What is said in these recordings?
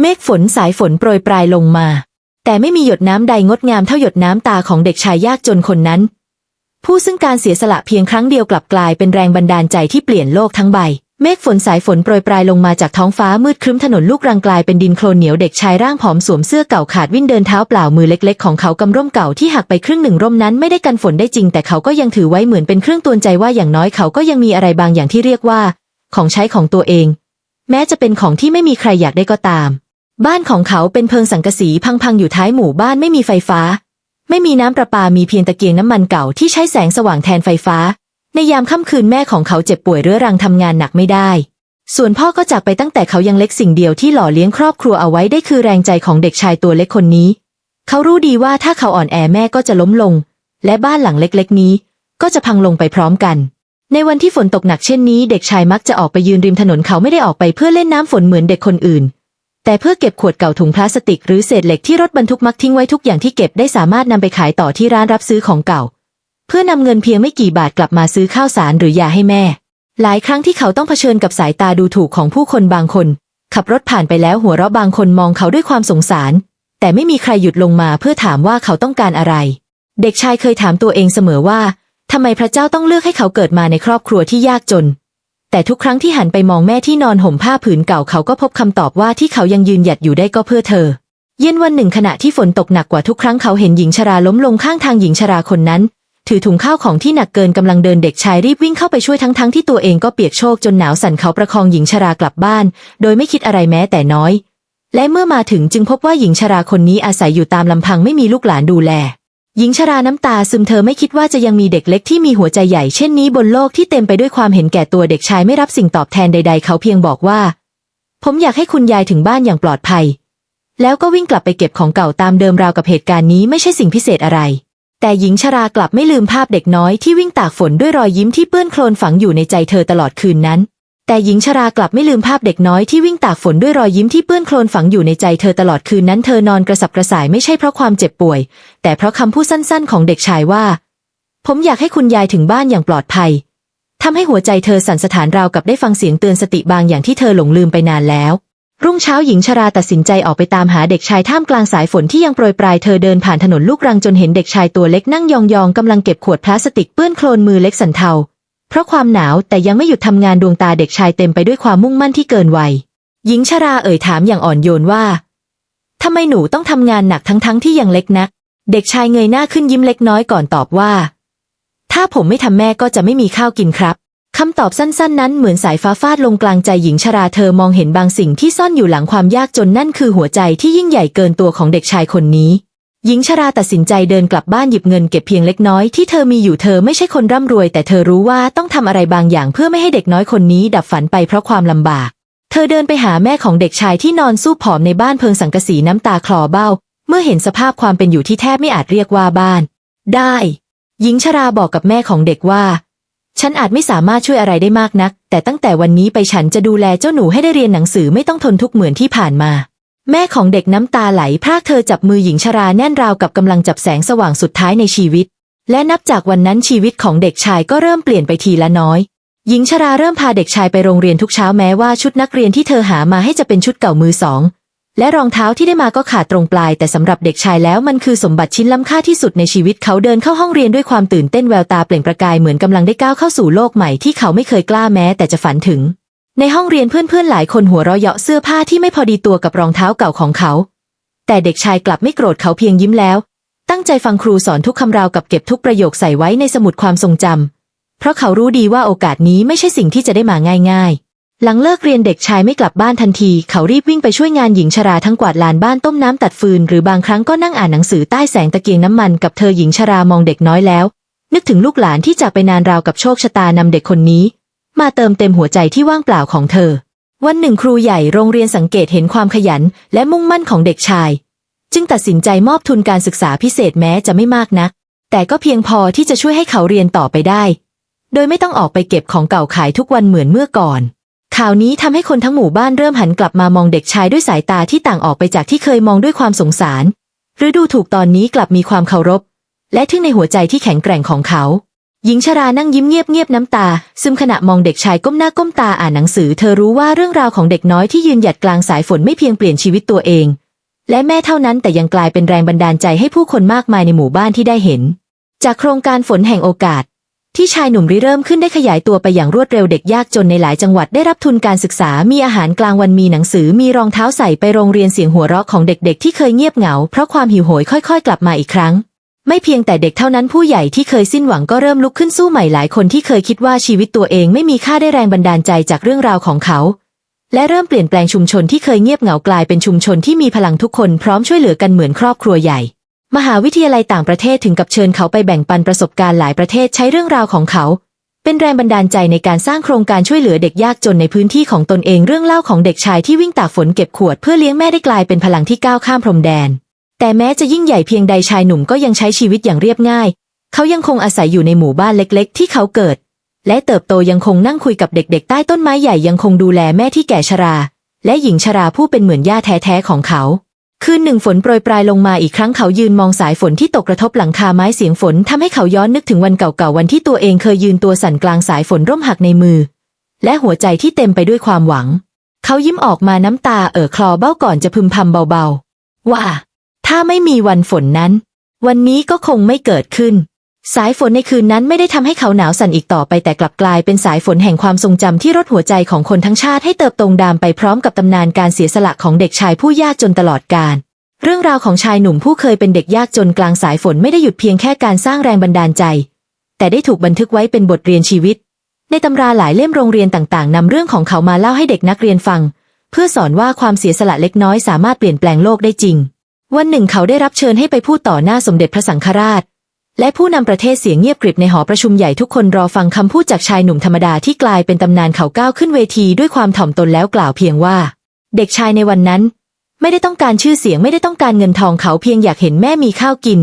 เมฆฝนสายฝนโปรยปลายลงมา แต่ไม่มีหยดน้ำใดงดงามเท่าหยดน้ำตาของเด็กชายยากจนคนนั้น ผู้ซึ่งการเสียสละเพียงครั้งเดียวกลับกลายเป็นแรงบันดาลใจที่เปลี่ยนโลกทั้งใบ เมฆฝนสายฝนโปรยปลายลงมาจากท้องฟ้ามืดครึ้มถนนลูกรังกลายเป็นดินโคลนเหนียวเด็กชายร่างผอมสวมเสื้อเก่าขาดวิ่นเดินเท้าเปล่ามือเล็กๆของเขากำร่มเก่าที่หักไปครึ่งหนึ่งร่มนั้นไม่ได้กันฝนได้จริง แต่เขาก็ยังถือไว้เหมือนเป็นเครื่องตือนใจว่าอย่างน้อยเขาก็ยังมีอะไรบางอย่างที่เรียกว่า ของใช้ของตัวเอง แม้จะเป็นของที่ไม่มีใครอยากได้ก็ตาม บ้านของเขาเป็นเพิงสังกะสีพังๆอยู่ท้ายหมู่บ้านไม่มีไฟฟ้า ไม่มีน้ำประปามีเพียงตะเกียงน้ำมันเก่าที่ใช้แสงสว่างแทนไฟฟ้า ในยามค่ำคืนแม่ของเขาเจ็บป่วยเรื้อรังทำงานหนักไม่ได้ ส่วนพ่อก็จากไปตั้งแต่เขายังเล็กสิ่งเดียวที่หล่อเลี้ยงครอบครัวเอาไว้ได้คือแรงใจของเด็กชายตัวเล็กคนนี้ เขารู้ดีว่าถ้าเขาอ่อนแอแม่ก็จะล้มลง และบ้านหลังเล็กๆ นี้ ก็จะพังลงไปพร้อมกันในวันที่ฝนตกหนักเช่นนี้ เด็กชายมักจะออกไปยืนริมถนนเขาไม่ได้ออกไปเพื่อเล่นน้ำฝนเหมือนเด็กคนอื่น แต่เพื่อเก็บขวดเก่าถุงพลาสติกหรือเศษเหล็กที่รถบรรทุกมักทิ้งไว้ทุกอย่างที่เก็บได้สามารถนำไปขายต่อที่ร้านรับซื้อของเก่า เพื่อนำเงินเพียงไม่กี่บาทกลับมาซื้อข้าวสารหรือยาให้แม่ หลายครั้งที่เขาต้องเผชิญกับสายตาดูถูกของผู้คนบางคน ขับรถผ่านไปแล้วหัวเราะบางคนมองเขาด้วยความสงสาร แต่ไม่มีใครหยุดลงมาเพื่อถามว่าเขาต้องการอะไร เด็กชายเคยถามตัวเองเสมอว่าทำไมพระเจ้าต้องเลือกให้เขาเกิดมาในครอบครัวที่ยากจน แต่ทุกครั้งที่หันไปมองแม่ที่นอนห่มผ้าผืนเก่าเขาก็พบคำตอบว่าที่เขายังยืนหยัดอยู่ได้ก็เพื่อเธอ เย็นวันหนึ่งขณะที่ฝนตกหนักกว่าทุกครั้งเขาเห็นหญิงชราล้มลงข้างทางหญิงชราคนนั้น ถือถุงข้าวของที่หนักเกินกำลังเดินเด็กชายรีบวิ่งเข้าไปช่วยทั้งๆทที่ตัวเองก็เปียกโชกจนหนาวสั่นเขาประคองหญิงชรากลับบ้าน โดยไม่คิดอะไรแม้แต่น้อย และเมื่อมาถึงจึงพบว่าหญิงชราคนนี้อาศัยอยู่ตามลำพังไม่มีลูกหลานดูแล หญิงชราน้ำตาซึมเธอไม่คิดว่าจะยังมีเด็กเล็กที่มีหัวใจใหญ่เช่นนี้บนโลกที่เต็มไปด้วยความเห็นแก่ตัวเด็กชายไม่รับสิ่งตอบแทนใด ๆ เขาเพียงบอกว่า ผมอยากให้คุณยายถึงบ้านอย่างปลอดภัย แล้วก็วิ่งกลับไปเก็บของเก่าตามเดิมราวกับเหตุการณ์นี้ไม่ใช่สิ่งพิเศษอะไร แต่หญิงชรากลับไม่ลืมภาพเด็กน้อยที่วิ่งตากฝนด้วยรอยยิ้มที่เปื้อนโคลนฝังอยู่ในใจเธอตลอดคืนนั้น แต่หญิงชรากลับไม่ลืมภาพเด็กน้อยที่วิ่งตากฝนด้วยรอยยิ้มที่เปื้อนโคลนฝังอยู่ในใจเธอตลอดคืนนั้นเธอนอนกระสับกระส่ายไม่ใช่เพราะความเจ็บป่วย แต่เพราะคำพูดสั้นๆ ของเด็กชายว่า ผมอยากให้คุณยายถึงบ้านอย่างปลอดภัยทำให้หัวใจเธอสั่นสะท้านราวกับได้ฟังเสียงเตือนสติบางอย่างที่เธอหลงลืมไปนานแล้ว รุ่งเช้าหญิงชราตัดสินใจออกไปตามหาเด็กชายท่ามกลางสายฝนที่ยังโปรยปลายเธอเดินผ่านถนนลูกรังจนเห็นเด็กชายตัวเล็กนั่งยองๆกำลังเก็บขวดพลาสติกเปื้อนโคลนมือเล็กสันเทา เพราะความหนาวแต่ยังไม่หยุดทำงานดวงตาเด็กชายเต็มไปด้วยความมุ่งมั่นที่เกินวัย หญิงชราเอ่ยถามอย่างอ่อนโยนว่าทำไมหนูต้องทำงานหนักทั้งๆทที่ยังเล็กนัก เด็กชายเงยหน้าขึ้นยิ้มเล็กน้อยก่อนตอบว่า ถ้าผมไม่ทำแม่ก็จะไม่มีข้าวกินครับคำตอบสั้นๆ นั้นเหมือนสายฟ้าฟาดลงกลางใจหญิงชราเธอมองเห็นบางสิ่งที่ซ่อนอยู่หลังความยากจนนั่นคือหัวใจที่ยิ่งใหญ่เกินตัวของเด็กชายคนนี้ หญิงชราตัดสินใจเดินกลับบ้านหยิบเงินเก็บเพียงเล็กน้อยที่เธอมีอยู่เธอไม่ใช่คนร่ำรวย แต่เธอรู้ว่าต้องทำอะไรบางอย่างเพื่อไม่ให้เด็กน้อยคนนี้ดับฝันไปเพราะความลำบาก เธอเดินไปหาแม่ของเด็กชายที่นอนสู้ผอมในบ้านเพิงสังกะสีน้ำตาคลอเบ้า เมื่อเห็นสภาพความเป็นอยู่ที่แทบไม่อาจเรียกว่าบ้าน ได้ หญิงชราบอกกับแม่ของเด็กว่า ฉันอาจไม่สามารถช่วยอะไรได้มากนัก แต่ตั้งแต่วันนี้ไปฉันจะดูแลเจ้าหนูให้ได้เรียนหนังสือไม่ต้องทนทุกข์เหมือนที่ผ่านมา แม่ของเด็กน้ำตาไหลพรากเธอจับมือหญิงชราแน่นราวกับกำลังจับแสงสว่างสุดท้ายในชีวิต และนับจากวันนั้นชีวิตของเด็กชายก็เริ่มเปลี่ยนไปทีละน้อย หญิงชราเริ่มพาเด็กชายไปโรงเรียนทุกเช้าแม้ว่าชุดนักเรียนที่เธอหามาให้จะเป็นชุดเก่ามือสอง และรองเท้าที่ได้มาก็ขาดตรงปลาย แต่สำหรับเด็กชายแล้วมันคือสมบัติชิ้นล้ำค่าที่สุดในชีวิตเขาเดินเข้าห้องเรียนด้วยความตื่นเต้นแววตาเปล่งประกายเหมือนกำลังได้ก้าวเข้าสู่โลกใหม่ที่เขาไม่เคยกล้าแม้แต่จะฝันถึง ในห้องเรียนเพื่อนๆหลายคนหัวเราะเยาะเสื้อผ้าที่ไม่พอดีตัวกับรองเท้าเก่าของเขา แต่เด็กชายกลับไม่โกรธเขาเพียงยิ้มแล้ว ตั้งใจฟังครูสอนทุกคำราวกับเก็บทุกประโยคใส่ไว้ในสมุดความทรงจำเพราะเขารู้ดีว่าโอกาสนี้ไม่ใช่สิ่งที่จะได้มาง่าย ๆ หลังเลิกเรียนเด็กชายไม่กลับบ้านทันที เขารีบวิ่งไปช่วยงานหญิงชราทั้งกวาดลานบ้านต้มน้ำตัดฟืนหรือบางครั้งก็นั่งอ่านหนังสือใต้แสงตะเกียงน้ำมันกับเธอหญิงชรามองเด็กน้อยแล้ว นึกถึงลูกหลานที่จากไปนานราวกับโชคชะตานำเด็กคนนี้ มาเติมเต็มหัวใจที่ว่างเปล่าของเธอ วันหนึ่งครูใหญ่โรงเรียนสังเกตเห็นความขยันและมุ่งมั่นของเด็กชาย จึงตัดสินใจมอบทุนการศึกษาพิเศษแม้จะไม่มากนัก แต่ก็เพียงพอที่จะช่วยให้เขาเรียนต่อไปได้ โดยไม่ต้องออกไปเก็บของเก่าขายทุกวันเหมือนเมื่อก่อน ข่าวนี้ทำให้คนทั้งหมู่บ้านเริ่มหันกลับมามองเด็กชายด้วยสายตาที่ต่างออกไปจากที่เคยมองด้วยความสงสาร หรือดูถูกตอนนี้กลับมีความเคารพ และทึ่งในหัวใจที่แข็งแกร่งของเขา หญิงชรานั่งยิ้มเงียบๆน้ำตา ซึมขณะมองเด็กชายก้มหน้าก้มตาอ่านหนังสือ เธอรู้ว่าเรื่องราวของเด็กน้อยที่ยืนหยัดกลางสายฝนไม่เพียงเปลี่ยนชีวิตตัวเอง และแม่เท่านั้นแต่ยังกลายเป็นแรงบันดาลใจให้ผู้คนมากมายในหมู่บ้านที่ได้เห็น จากโครงการฝนแห่งโอกาส ที่ชายหนุ่มริเริ่มขึ้นได้ขยายตัวไปอย่างรวดเร็วเด็กยากจนในหลายจังหวัดได้รับทุนการศึกษา มีอาหารกลางวันมีหนังสือ มีรองเท้าใส่ไปโรงเรียนเสียงหัวเราะของเด็กๆ ที่เคยเงียบเหงาเพราะความหิวโหยค่อย ๆ กลับมาอีกครั้ง ไม่เพียงแต่เด็กเท่านั้นผู้ใหญ่ที่เคยสิ้นหวังก็เริ่มลุกขึ้นสู้ใหม่หลายคนที่เคยคิดว่าชีวิตตัวเองไม่มีค่าได้แรงบันดาลใจจากเรื่องราวของเขา และเริ่มเปลี่ยนแปลงชุมชนที่เคยเงียบเหงากลายเป็นชุมชนที่มีพลังทุกคนพร้อมช่วยเหลือกันเหมือนครอบครัวใหญ่ มหาวิทยาลัยต่างประเทศถึงกับเชิญเขาไปแบ่งปันประสบการณ์หลายประเทศใช้เรื่องราวของเขา เป็นแรงบันดาลใจในการสร้างโครงการช่วยเหลือเด็กยากจนในพื้นที่ของตนเองเรื่องเล่าของเด็กชายที่วิ่งตากฝนเก็บขวดเพื่อเลี้ยงแม่ได้กลายเป็นพลังที่ก้าวข้ามพรมแดน แต่แม้จะยิ่งใหญ่เพียงใดชายหนุ่มก็ยังใช้ชีวิตอย่างเรียบง่าย เขายังคงอาศัยอยู่ในหมู่บ้านเล็ก ๆ ที่เขาเกิด และเติบโตยังคงนั่งคุยกับเด็ก ๆ ใต้ต้นไม้ใหญ่ยังคงดูแลแม่ที่แก่ชรา และหญิงชราผู้เป็นเหมือนย่าแท้ๆของเขา คืนหนึ่งฝนโปรยปลายลงมาอีกครั้งเขายืนมองสายฝนที่ตกกระทบหลังคาไม้เสียงฝนทำให้เขาย้อนนึกถึงวันเก่าๆวันที่ตัวเองเคยยืนตัวสั่นกลางสายฝนร่มหักในมือ และหัวใจที่เต็มไปด้วยความหวัง เขายิ้มออกมาน้ำตาเอ่อคลอเบ้าก่อนจะพึมพำเบาๆ ว่า ถ้าไม่มีวันฝนนั้น วันนี้ก็คงไม่เกิดขึ้น สายฝนในคืนนั้นไม่ได้ทำให้เขาหนาวสั่นอีกต่อไปแต่กลับกลายเป็นสายฝนแห่งความทรงจำที่รดหัวใจของคนทั้งชาติให้เติบโตดามไปพร้อมกับตำนานการเสียสละของเด็กชายผู้ยากจนตลอดกาลเรื่องราวของชายหนุ่มผู้เคยเป็นเด็กยากจนกลางสายฝนไม่ได้หยุดเพียงแค่การสร้างแรงบันดาลใจ แต่ได้ถูกบันทึกไว้เป็นบทเรียนชีวิต ในตำราหลายเล่มโรงเรียนต่างๆนำเรื่องของเขามาเล่าให้เด็กนักเรียนฟัง เพื่อสอนว่าความเสียสละเล็กน้อยสามารถเปลี่ยนแปลงโลกได้จริง วันหนึ่งเขาได้รับเชิญให้ไปพูดต่อหน้าสมเด็จพระสังฆราช และผู้นำประเทศเสียงเงียบกริบในหอประชุมใหญ่ทุกคนรอฟังคำพูดจากชายหนุ่มธรรมดาที่กลายเป็นตำนานเขาก้าวขึ้นเวทีด้วยความถ่อมตนแล้วกล่าวเพียงว่า เด็กชายในวันนั้น ไม่ได้ต้องการชื่อเสียงไม่ได้ต้องการเงินทองเขาเพียงอยากเห็นแม่มีข้าวกิน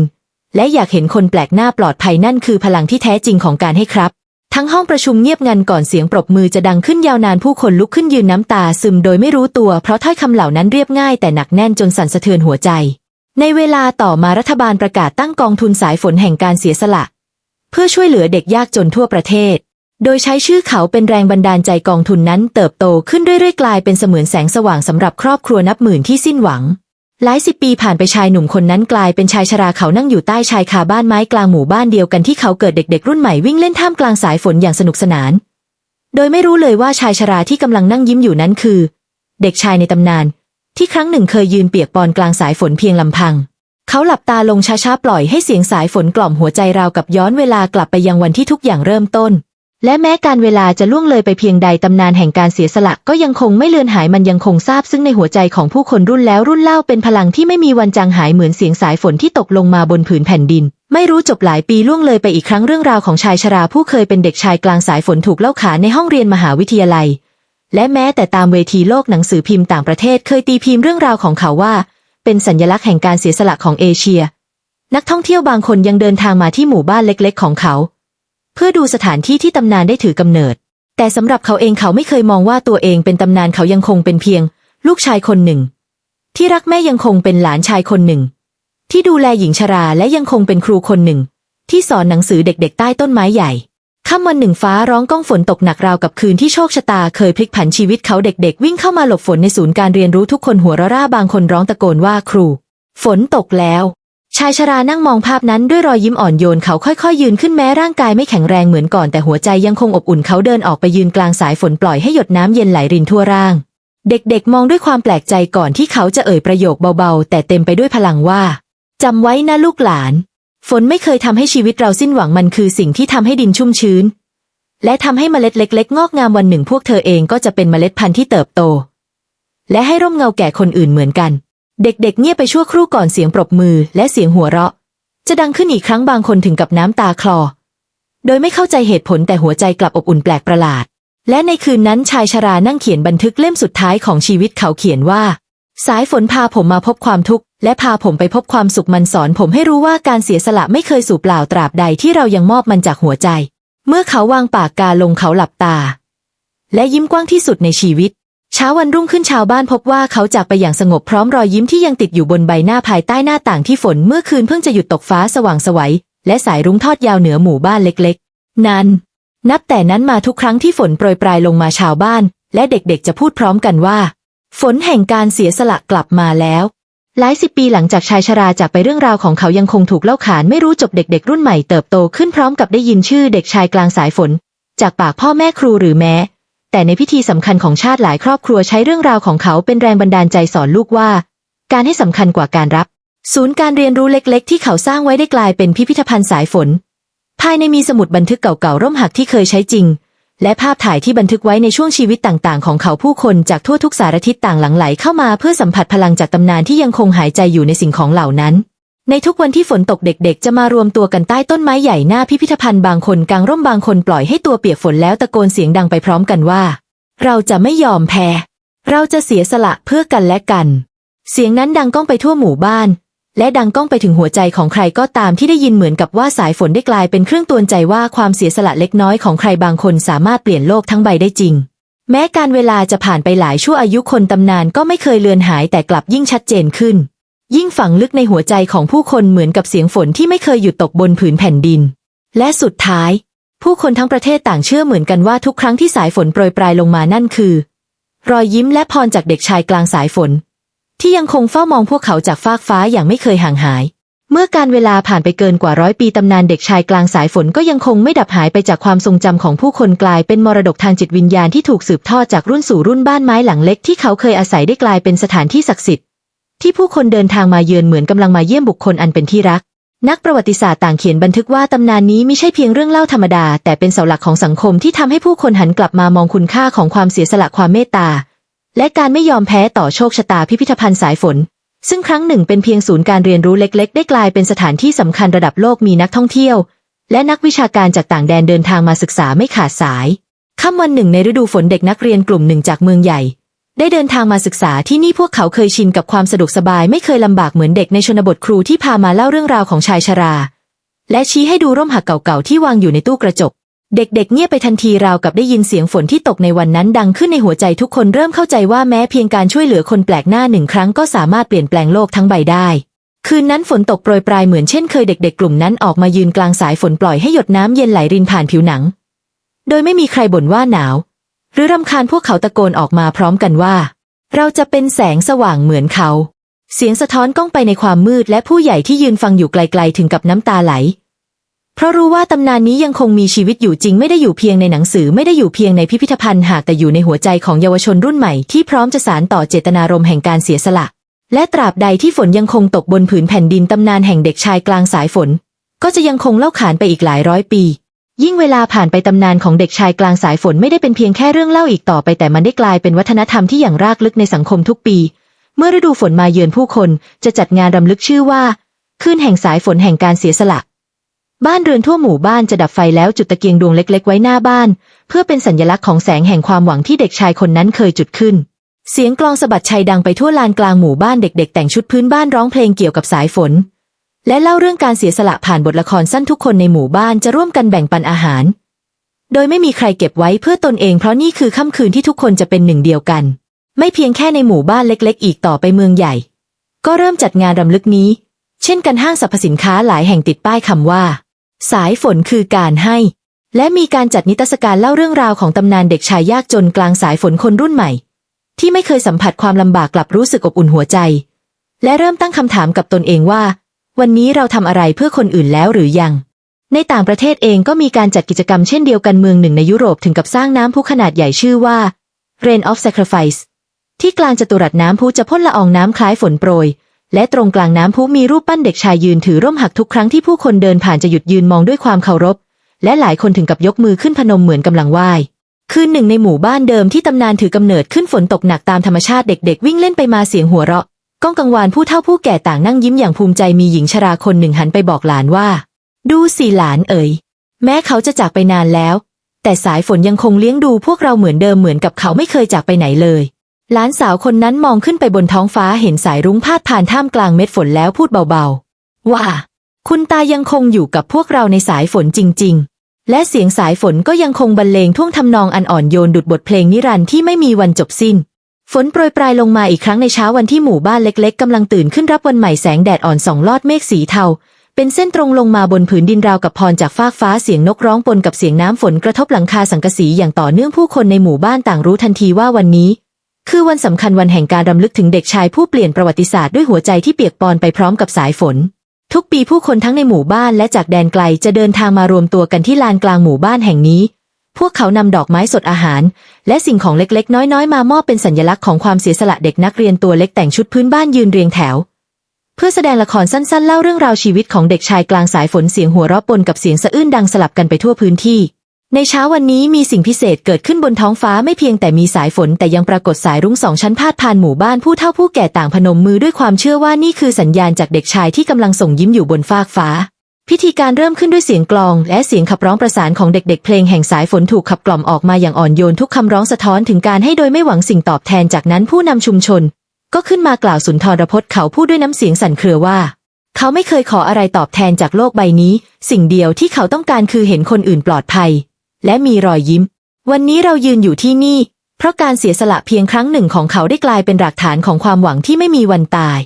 และอยากเห็นคนแปลกหน้าปลอดภัยนั่นคือพลังที่แท้จริงของการให้ครับ ทั้งห้องประชุมเงียบงันก่อนเสียงปรบมือจะดังขึ้นยาวนานผู้คนลุกขึ้นยืนน้ำตาซึมโดยไม่รู้ตัว เพราะถ้อยคำเหล่านั้นเรียบง่ายแต่หนักแน่นจนสั่นสะเทือนหัวใจ ในเวลาต่อมารัฐบาลประกาศตั้งกองทุนสายฝนแห่งการเสียสละ เพื่อช่วยเหลือเด็กยากจนทั่วประเทศ โดยใช้ชื่อเขาเป็นแรงบันดาลใจกองทุนนั้นเติบโตขึ้นเรื่อยๆกลายเป็นเสมือนแสงสว่างสำหรับครอบครัวนับหมื่นที่สิ้นหวัง หลายสิบปีผ่านไปชายหนุ่มคนนั้นกลายเป็นชายชราเขานั่งอยู่ใต้ชายคาบ้านไม้กลางหมู่บ้านเดียวกันที่เขาเกิดเด็กๆ รุ่นใหม่วิ่งเล่นท่ามกลางสายฝนอย่างสนุกสนาน โดยไม่รู้เลยว่าชายชราที่กำลังนั่งยิ้มอยู่นั้นคือ เด็กชายในตำนาน ที่ครั้งหนึ่งเคยยืนเปียกปอนกลางสายฝนเพียงลำพัง เขาหลับตาลงช้าๆปล่อยให้เสียงสายฝนกล่อมหัวใจราวกับย้อนเวลากลับไปยังวันที่ทุกอย่างเริ่มต้น และแม้การเวลาจะล่วงเลยไปเพียงใดตำนานแห่งการเสียสละก็ยังคงไม่เลือนหายมันยังคงซาบซึ่งในหัวใจของผู้คนรุ่นแล้วรุ่นเล่าเป็นพลังที่ไม่มีวันจางหายเหมือนเสียงสายฝนที่ตกลงมาบนผืนแผ่นดิน ไม่รู้จบหลายปีล่วงเลยไปอีกครั้งเรื่องราวของชายชราผู้เคยเป็นเด็กชายกลางสายฝนถูกเล่าขานในห้องเรียนมหาวิทยาลัย และแม้แต่ตามเวทีโลกหนังสือพิมพ์ต่างประเทศเคยตีพิมพ์เรื่องราวของเขาว่า เป็นสัญลักษณ์แห่งการเสียสละของเอเชีย นักท่องเที่ยวบางคนยังเดินทางมาที่หมู่บ้านเล็ก ๆ ของเขา เพื่อดูสถานที่ที่ตำนานได้ถือกำเนิด แต่สำหรับเขาเองเขาไม่เคยมองว่าตัวเองเป็นตำนานเขายังคงเป็นเพียง ลูกชายคนหนึ่ง ที่รักแม่ยังคงเป็นหลานชายคนหนึ่ง ที่ดูแลหญิงชราและยังคงเป็นครูคนหนึ่ง ที่สอนหนังสือเด็กๆ ใต้ต้นไม้ใหญ่ค่ำวันหนึ่งฟ้าร้องก้องฝนตกหนักราวกับคืนที่โชคชะตาเคยพลิกผันชีวิตเขาเด็กๆ วิ่งเข้ามาหลบฝนในศูนย์การเรียนรู้ทุกคนหัวเราะร่าบางคนร้องตะโกนว่าครู ฝนตกแล้ว ชายชรานั่งมองภาพนั้นด้วยรอยยิ้มอ่อนโยนเขาค่อยๆ ยืนขึ้นแม้ร่างกายไม่แข็งแรงเหมือนก่อนแต่หัวใจยังคงอบอุ่นเขาเดินออกไปยืนกลางสายฝนปล่อยให้หยดน้ำเย็นไหลรินทั่วร่าง เด็กๆ มองด้วยความแปลกใจก่อนที่เขาจะเอ่ยประโยคเบาๆ แต่เต็มไปด้วยพลังว่าจำไว้นะลูกหลาน ฝนไม่เคยทำให้ชีวิตเราสิ้นหวังมันคือสิ่งที่ทำให้ดินชุ่มชื้น และทำให้เมล็ดเล็ก ๆ งอกงามวันหนึ่งพวกเธอเองก็จะเป็นเมล็ดพันธุ์ที่เติบโต และให้ร่มเงาแก่คนอื่นเหมือนกัน เด็กๆเงียบไปชั่วครู่ก่อนเสียงปรบมือและเสียงหัวเราะ จะดังขึ้นอีกครั้งบางคนถึงกับน้ำตาคลอ โดยไม่เข้าใจเหตุผลแต่หัวใจกลับอบอุ่นแปลกประหลาด และในคืนนั้นชายชรานั่งเขียนบันทึกเล่มสุดท้ายของชีวิตเขาเขียนว่า สายฝนพาผมมาพบความทุกข์และพาผมไปพบความสุขมันสอนผมให้รู้ว่าการเสียสละไม่เคยสูญเปล่าตราบใดที่เรายังมอบมันจากหัวใจ เมื่อเขาวางปากกาลงเขาหลับตา และยิ้มกว้างที่สุดในชีวิต เช้าวันรุ่งขึ้นชาวบ้านพบว่าเขาจากไปอย่างสงบพร้อมรอยยิ้มที่ยังติดอยู่บนใบหน้าภายใต้หน้าต่างที่ฝนเมื่อคืนเพิ่งจะหยุดตกฟ้าสว่างสวัย และสายรุ้งทอดยาวเหนือหมู่บ้านเล็กๆ นั้น นับแต่นั้นมาทุกครั้งที่ฝนโปรยปลายลงมาชาวบ้าน และเด็กๆจะพูดพร้อมกันว่า ฝนแห่งการเสียสละกลับมาแล้ว หลายสิบปีหลังจากชายชราจากไปเรื่องราวของเขายังคงถูกเล่าขานไม่รู้จบเด็กๆ รุ่นใหม่เติบโตขึ้นพร้อมกับได้ยินชื่อเด็กชายกลางสายฝน จากปากพ่อแม่ครูหรือแม้ แต่ในพิธีสำคัญของชาติหลายครอบครัวใช้เรื่องราวของเขาเป็นแรงบันดาลใจสอนลูกว่า การให้สำคัญกว่าการรับ ศูนย์การเรียนรู้เล็กๆ ที่เขาสร้างไว้ได้กลายเป็นพิพิธภัณฑ์สายฝน ภายในมีสมุดบันทึกเก่าๆร่มหักที่เคยใช้จริง และภาพถ่ายที่บันทึกไว้ในช่วงชีวิตต่างๆ ของเขาผู้คนจากทั่วทุกสารทิศต่างหลั่งไหลเข้ามาเพื่อสัมผัสพลังจากตำนานที่ยังคงหายใจอยู่ในสิ่งของเหล่านั้น ในทุกวันที่ฝนตกเด็กๆ จะมารวมตัวกันใต้ต้นไม้ใหญ่หน้าพิพิธภัณฑ์บางคนกางร่มบางคนปล่อยให้ตัวเปียกฝนแล้วตะโกนเสียงดังไปพร้อมกันว่า เราจะไม่ยอมแพ้ เราจะเสียสละเพื่อกันและกัน เสียงนั้นดังก้องไปทั่วหมู่บ้าน และดังก้องไปถึงหัวใจของใครก็ตามที่ได้ยินเหมือนกับว่าสายฝนได้กลายเป็นเครื่องตือนใจว่าความเสียสละเล็กน้อยของใครบางคนสามารถเปลี่ยนโลกทั้งใบได้จริง แม้การเวลาจะผ่านไปหลายชั่วอายุคนตำนานก็ไม่เคยเลือนหายแต่กลับยิ่งชัดเจนขึ้น ยิ่งฝังลึกในหัวใจของผู้คนเหมือนกับเสียงฝนที่ไม่เคยหยุดตกบนผืนแผ่นดิน และสุดท้าย ผู้คนทั้งประเทศต่างเชื่อเหมือนกันว่าทุกครั้งที่สายฝนโปรยปลายลงมานั่นคือ รอยยิ้มและพรจากเด็กชายกลางสายฝน ที่ยังคงเฝ้ามองพวกเขาจากฟากฟ้าอย่างไม่เคยห่างหาย เมื่อการเวลาผ่านไปเกินกว่าร้อยปีตำนานเด็กชายกลางสายฝนก็ยังคงไม่ดับหายไปจากความทรงจำของผู้คนกลายเป็นมรดกทางจิตวิญญาณที่ถูกสืบทอดจากรุ่นสู่รุ่นบ้านไม้หลังเล็กที่เขาเคยอาศัยได้กลายเป็นสถานที่ศักดิ์สิทธิ์ ที่ผู้คนเดินทางมาเยือนเหมือนกำลังมาเยี่ยมบุคคลอันเป็นที่รัก นักประวัติศาสตร์ต่างเขียนบันทึกว่าตำนานนี้ไม่ใช่เพียงเรื่องเล่าธรรมดา แต่เป็นเสาหลักของสังคมที่ทำให้ผู้คนหันกลับมามองคุณค่าของความเสียสละความเมตตา และการไม่ยอมแพ้ต่อโชคชะตาพิพิธภัณฑ์สายฝน ซึ่งครั้งหนึ่งเป็นเพียงศูนย์การเรียนรู้เล็ก ๆ ได้กลายเป็นสถานที่สำคัญระดับโลกมีนักท่องเที่ยว และนักวิชาการจากต่างแดนเดินทางมาศึกษาไม่ขาดสายค่ำวันหนึ่งในฤดูฝนเด็กนักเรียนกลุ่มหนึ่งจากเมืองใหญ่ ได้เดินทางมาศึกษาที่นี่พวกเขาเคยชินกับความสะดวกสบายไม่เคยลำบากเหมือนเด็กในชนบทครูที่พามาเล่าเรื่องราวของชายชรา และชี้ให้ดูร่มหักเก่าๆที่วางอยู่ในตู้กระจก เด็กๆเงียบไปทันทีราวกับได้ยินเสียงฝนที่ตกในวันนั้นดังขึ้นในหัวใจทุกคนเริ่มเข้าใจว่าแม้เพียงการช่วยเหลือคนแปลกหน้าหนึ่งครั้งก็สามารถเปลี่ยนแปลงโลกทั้งใบได้คืนนั้นฝนตกโปรยปลายเหมือนเช่นเคยเด็กๆ กลุ่มนั้นออกมายืนกลางสายฝนปล่อยให้หยดน้ำเย็นไหลรินผ่านผิวหนัง โดยไม่มีใครบ่นว่าหนาว หรือรำคาญพวกเขาตะโกนออกมาพร้อมกันว่า เราจะเป็นแสงสว่างเหมือนเขา เสียงสะท้อนก้องไปในความมืดและผู้ใหญ่ที่ยืนฟังอยู่ไกลๆถึงกับน้ำตาไหล เพราะรู้ว่าตำนานนี้ยังคงมีชีวิตอยู่จริงไม่ได้อยู่เพียงในหนังสือไม่ได้อยู่เพียงในพิพิธภัณฑ์หากแต่อยู่ในหัวใจของเยาวชนรุ่นใหม่ที่พร้อมจะสานต่อเจตนารมณ์แห่งการเสียสละ และตราบใดที่ฝนยังคงตกบนผืนแผ่นดินตำนานแห่งเด็กชายกลางสายฝน ก็จะยังคงเล่าขานไปอีกหลายร้อยปี ยิ่งเวลาผ่านไปตำนานของเด็กชายกลางสายฝนไม่ได้เป็นเพียงแค่เรื่องเล่าอีกต่อไปแต่มันได้กลายเป็นวัฒนธรรมที่อย่างรากลึกในสังคมทุกปี เมื่อฤดูฝนมาเยือนผู้คนจะจัดงานรำลึกชื่อว่า คืนแห่งสายฝนแห่งการเสียสละ บ้านเรือนทั่วหมู่บ้านจะดับไฟแล้วจุดตะเกียงดวงเล็ก ๆ ไว้หน้าบ้าน เพื่อเป็นสัญลักษณ์ของแสงแห่งความหวังที่เด็กชายคนนั้นเคยจุดขึ้น เสียงกลองสะบัดชัยดังไปทั่วลานกลางหมู่บ้านเด็ก ๆ แต่งชุดพื้นบ้านร้องเพลงเกี่ยวกับสายฝน และเล่าเรื่องการเสียสละผ่านบทละครสั้นทุกคนในหมู่บ้านจะร่วมกันแบ่งปันอาหาร โดยไม่มีใครเก็บไว้เพื่อตนเองเพราะนี่คือค่ำคืนที่ทุกคนจะเป็นหนึ่งเดียวกัน ไม่เพียงแค่ในหมู่บ้านเล็ก ๆ อีกต่อไปเมืองใหญ่ ก็เริ่มจัดงานรำลึกนี้ เช่นกันห้างสรรพสินค้าหลายแห่งติดป้ายคำว่า สายฝนคือการให้ และมีการจัดนิทรรศการเล่าเรื่องราวของตำนานเด็กชายยากจนกลางสายฝนคนรุ่นใหม่ ที่ไม่เคยสัมผัสความลำบากกลับรู้สึกอบอุ่นหัวใจ และเริ่มตั้งคำถามกับตนเองว่า วันนี้เราทำอะไรเพื่อคนอื่นแล้วหรือยัง ในต่างประเทศเองก็มีการจัดกิจกรรมเช่นเดียวกันเมืองหนึ่งในยุโรปถึงกับสร้างน้ำพุขนาดใหญ่ชื่อว่า Rain of Sacrifice ที่กลางจัตุรัสน้ำพุจะพ่นละอองน้ำคล้ายฝนโปรย และตรงกลางน้ำพุมีรูปปั้นเด็กชายยืนถือร่มหักทุกครั้งที่ผู้คนเดินผ่านจะหยุดยืนมองด้วยความเคารพ และหลายคนถึงกับยกมือขึ้นพนมเหมือนกำลังไหว้คืนหนึ่งในหมู่บ้านเดิมที่ตำนานถือกำเนิดขึ้นฝนตกหนักตามธรรมชาติเด็กๆ วิ่งเล่นไปมาเสียงหัวเราะ ก้องกังวานผู้เฒ่าผู้แก่ต่างนั่งยิ้มอย่างภูมิใจมีหญิงชราคนหนึ่งหันไปบอกหลานว่า ดูสิหลานเอ๋ยแม้เขาจะจากไปนานแล้ว แต่สายฝนยังคงเลี้ยงดูพวกเราเหมือนเดิมเหมือนกับเขาไม่เคยจากไปไหนเลยหลานสาวคนนั้นมองขึ้นไปบนท้องฟ้าเห็นสายรุ้งพาดผ่านท่ามกลางเม็ดฝนแล้วพูดเบาๆ ว่า คุณตายังคงอยู่กับพวกเราในสายฝนจริง ๆ และเสียงสายฝนก็ยังคงบรรเลงท่วงทำนองอันอ่อนโยนดุดบทเพลงนิรันดร์ที่ไม่มีวันจบสิ้น ฝนโปรยปลายลงมาอีกครั้งในเช้าวันที่หมู่บ้านเล็กๆกำลังตื่นขึ้นรับวันใหม่แสงแดดอ่อนสองลอดเมฆสีเทา เป็นเส้นตรงลงมาบนผืนดินราวกับพรจากฟากฟ้าเสียงนกร้องปนกับเสียงน้ำฝนกระทบหลังคาสังกะสีอย่างต่อเนื่องผู้คนในหมู่บ้านต่างรู้ทันทีว่าวันนี้ คือวันสำคัญวันแห่งการรำลึกถึงเด็กชายผู้เปลี่ยนประวัติศาสตร์ด้วยหัวใจที่เปียกปอนไปพร้อมกับสายฝน ทุกปีผู้คนทั้งในหมู่บ้านและจากแดนไกลจะเดินทางมารวมตัวกันที่ลานกลางหมู่บ้านแห่งนี้ พวกเขานำดอกไม้สดอาหาร และสิ่งของเล็กๆ น้อยๆ มามอบเป็นสัญลักษณ์ของความเสียสละเด็กนักเรียนตัวเล็กแต่งชุดพื้นบ้านยืนเรียงแถว เพื่อแสดงละครสั้นๆ เล่าเรื่องราวชีวิตของเด็กชายกลางสายฝนเสียงหัวเราะปนกับเสียงสะอื้นดังสลับกันไปทั่วพื้นที่ ในเช้าวันนี้มีสิ่งพิเศษเกิดขึ้นบนท้องฟ้าไม่เพียงแต่มีสายฝนแต่ยังปรากฏสายรุ้งสองชั้นพาดผ่านหมู่บ้านผู้เฒ่าผู้แก่ต่างพนมมือด้วยความเชื่อว่านี่คือสัญญาณจากเด็กชายที่กำลังส่งยิ้มอยู่บนฟากฟ้า พิธีการเริ่มขึ้นด้วยเสียงกลอง และเสียงขับร้องประสานของเด็กๆ เพลงแห่งสายฝนถูกขับกล่อมออกมาอย่างอ่อนโยนทุกคำร้องสะท้อนถึงการให้โดยไม่หวังสิ่งตอบแทนจากนั้นผู้นำชุมชน ก็ขึ้นมากล่าวสุนทรพจน์เขาพูดด้วยน้ำเสียงสั่นเครือว่า เขาไม่เคยขออะไรตอบแทนจากโลกใบนี้ สิ่งเดียวที่เขาต้องการคือเห็นคนอื่นปลอดภัย และมีรอยยิ้ม วันนี้เรายืนอยู่ที่นี่ เพราะการเสียสละเพียงครั้งหนึ่งของเขาได้กลายเป็นหลักฐานของความหวังที่ไม่มีวันตาย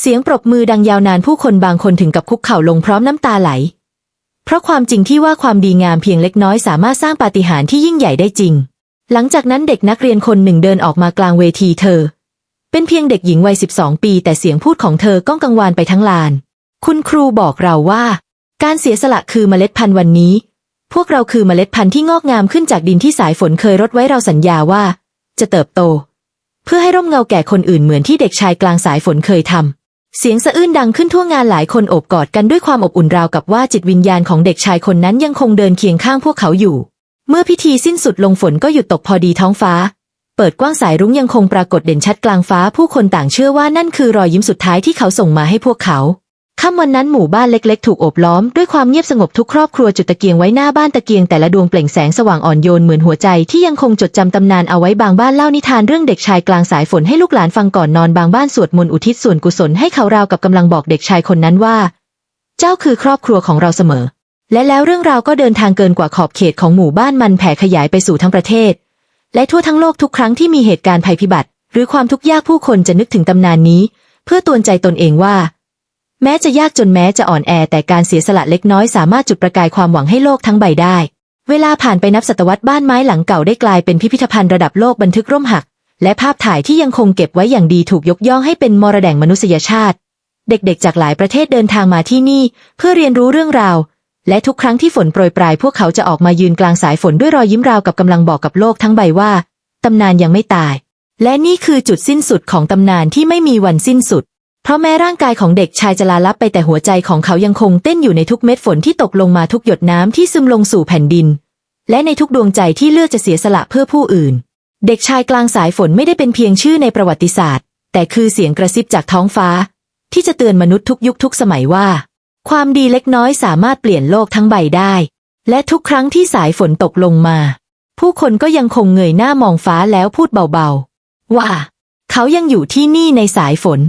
เสียงปรบมือดังยาวนานผู้คนบางคนถึงกับคุกเข่าลงพร้อมน้ำตาไหล เพราะความจริงที่ว่าความดีงามเพียงเล็กน้อยสามารถสร้างปาฏิหาริย์ที่ยิ่งใหญ่ได้จริง หลังจากนั้นเด็กนักเรียนคนหนึ่งเดินออกมากลางเวทีเธอ เป็นเพียงเด็กหญิงวัย 12 ปี แต่เสียงพูดของเธอก้องกังวานไปทั้งลาน คุณครูบอกเราว่า การเสียสละคือเมล็ดพันธุ์วันนี้ พวกเราคือเมล็ดพันธุ์ที่งอกงามขึ้นจากดินที่สายฝนเคยรดไว้เราสัญญาว่า จะเติบโต เพื่อให้ร่มเงาแก่คนอื่นเหมือนที่เด็กชายกลางสายฝนเคยทำ เสียงสะอื้นดังขึ้นทั่วงานหลายคนโอบกอดกันด้วยความอบอุ่นราวกับว่าจิตวิญญาณของเด็กชายคนนั้นยังคงเดินเคียงข้างพวกเขาอยู่ เมื่อพิธีสิ้นสุดลงฝนก็หยุดตกพอดีท้องฟ้า เปิดกว้างสายรุ้งยังคงปรากฏเด่นชัดกลางฟ้าผู้คนต่างเชื่อว่านั่นคือรอยยิ้มสุดท้ายที่เขาส่งมาให้พวกเขา ค่ำวันนั้นหมู่บ้านเล็กๆ ถูกโอบล้อมด้วยความเงียบสงบทุกครอบครัวจุดตะเกียงไว้หน้าบ้านตะเกียงแต่ละดวงเปล่งแสงสว่างอ่อนโยนเหมือนหัวใจที่ยังคงจดจำตำนานเอาไว้บางบ้านเล่านิทานเรื่องเด็กชายกลางสายฝนให้ลูกหลานฟังก่อนนอนบางบ้านสวดมนต์อุทิศส่วนกุศลให้เขาราวกับกำลังบอกเด็กชายคนนั้นว่า เจ้าคือครอบครัวของเราเสมอ และแล้วเรื่องราวก็เดินทางเกินกว่าขอบเขตของหมู่บ้านมันแผ่ขยายไปสู่ทั้งประเทศ และทั่วทั้งโลกทุกครั้งที่มีเหตุการณ์ภัยพิบัติ หรือความทุกข์ยากผู้คนจะนึกถึงตำนานนี้ เพื่อตือนใจตนเองว่า แม้จะยากจนแม้จะอ่อนแอแต่การเสียสละเล็กน้อยสามารถจุดประกายความหวังให้โลกทั้งใบได้ เวลาผ่านไปนับศตวรรษบ้านไม้หลังเก่าได้กลายเป็นพิพิธภัณฑ์ระดับโลกบันทึกร่มหัก และภาพถ่ายที่ยังคงเก็บไว้อย่างดีถูกยกย่องให้เป็นมรดกมนุษยชาติ เด็กๆ จากหลายประเทศเดินทางมาที่นี่ เพื่อเรียนรู้เรื่องราว และทุกครั้งที่ฝนโปรยปลาย พวกเขาจะออกมายืนกลางสายฝนด้วยรอยยิ้มราวกับกำลังบอกกับโลกทั้งใบว่าตำนานยังไม่ตาย และนี่คือจุดสิ้นสุดของตำนานที่ไม่มีวันสิ้นสุด เพราะแม้ร่างกายของเด็กชายจะลาลับไปแต่หัวใจของเขายังคงเต้นอยู่ในทุกเม็ดฝนที่ตกลงมาทุกหยดน้ำที่ซึมลงสู่แผ่นดิน และในทุกดวงใจที่เลือกจะเสียสละเพื่อผู้อื่น เด็กชายกลางสายฝนไม่ได้เป็นเพียงชื่อในประวัติศาสตร์ แต่คือเสียงกระซิบจากท้องฟ้า ที่จะเตือนมนุษย์ทุกยุคทุกสมัยว่า ความดีเล็กน้อยสามารถเปลี่ยนโลกทั้งใบได้ และทุกครั้งที่สายฝนตกลงมา ผู้คนก็ยังคงเงยหน้ามองฟ้าแล้วพูดเบาๆ ว่า เขายังอยู่ที่นี่ในสายฝน